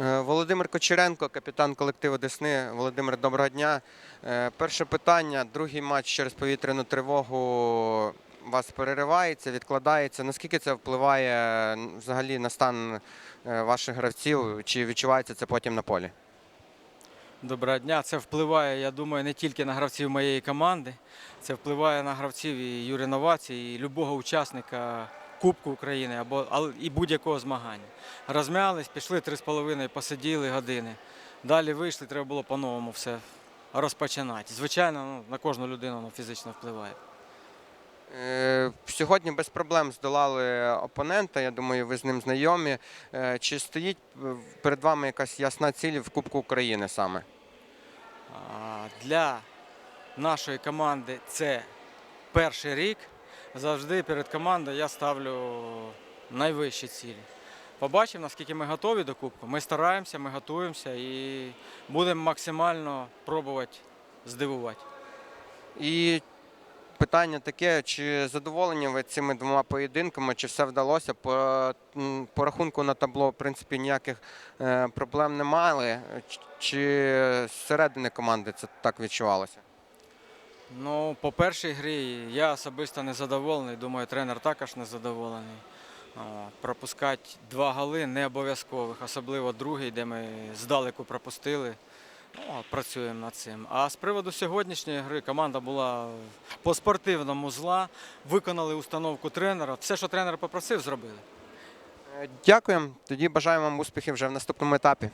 Е, Володимир Кочеренко, капітан колективу Десни. Володимир, доброго дня. Е, Перше питання. Другий матч через повітряну тривогу вас переривається, відкладається. Наскільки це впливає взагалі на стан е, ваших гравців? Чи відчувається це потім на полі? Доброго дня. Це впливає, я думаю, не тільки на гравців моєї команди, це впливає на гравців і Юрі Новаці, і любого учасника Кубку України або і будь-якого змагання. Розм'ялись, пішли 3,5, посиділи години. Далі вийшли, треба було по-новому все розпочинати. Звичайно, ну, на кожну людину воно фізично впливає. Е, Сьогодні без проблем здолали опонента. Я думаю, ви з ним знайомі. Е, Чи стоїть е, перед вами якась ясна ціль в Кубку України саме? Для нашої команди це перший рік. Завжди перед командою я ставлю найвищі цілі. Побачимо, наскільки ми готові до Кубку. Ми стараємося, ми готуємося і будемо максимально пробувати здивувати. І питання таке: чи задоволені ви цими двома поєдинками, чи все вдалося? По, по рахунку на табло, в принципі, ніяких е, проблем не мали. Чи зсередини команди це так відчувалося? Ну, по першій грі я особисто не задоволений. Думаю, тренер також не задоволений. Пропускати два голи не обов'язкових, особливо другий, де ми здалеку пропустили. Ну, працюємо над цим. А з приводу сьогоднішньої гри команда була по спортивному зла, виконали установку тренера. Все, що тренер попросив, зробили. Е, Дякуємо. Тоді бажаємо вам успіхів вже в наступному етапі.